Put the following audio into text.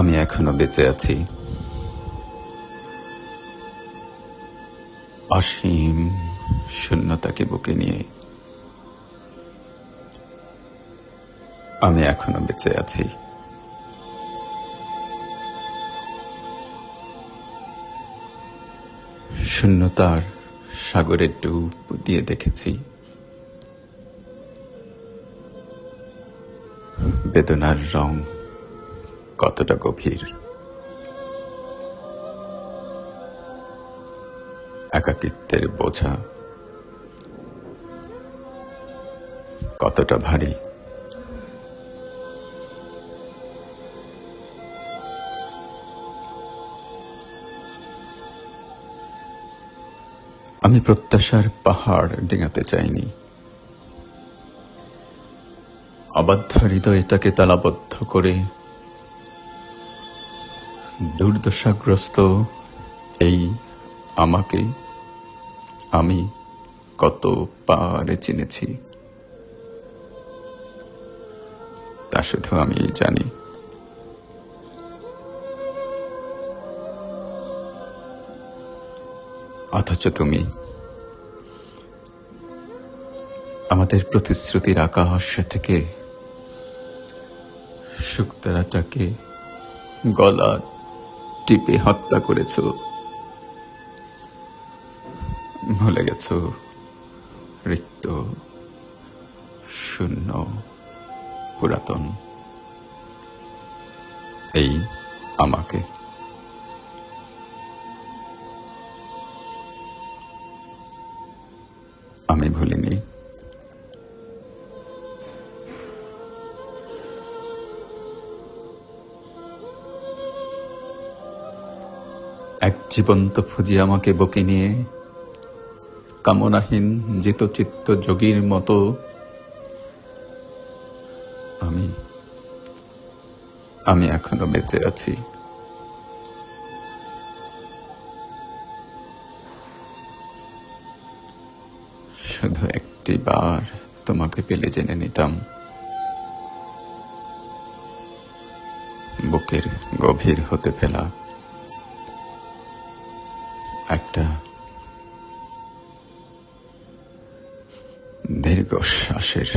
আমি এখনও বেঁচে আছি। অসীম শূন্যতাকে বুকে নিয়ে আমি এখনও বেঁচে আছি। শূন্যতার সাগরে ডুব দিয়ে দেখেছি। বেদনার রং কতটা গভীর? একাকিত্বের বোঝা কতটা ভারী? আমি প্রত্যাশার পাহাড় ডিঙাতে চাইনি। অবাধ্য হৃদয়টাকে তালাবদ্ধ করে দুর্দশাগ্রস্ত এই আমাকে আমি কত পারে চিনেছি। তা শুধু আমি জানি। অথচ তুমি আমাদের প্রতিশ্রুতির আকাশ থেকে শুক্তারাটাকে গলা টিপে হত্যা করেছ। ভুলে গেছ। রিক্ত শূন্য পুরাতন। এই আমাকে। আমি ভুলিনি। এক জীবন্ত ফুজি আমাকে বকে নিয়ে। কামনাহীন জিতচিত্ত যোগীর মতো আমি আমি এখনও বেঁচে আছি। শুধু একটি বার তোমাকে পেলে জেনে নিতাম। বুকের গভীর হতে ফেলা একটা দীর্ঘশ্বাসের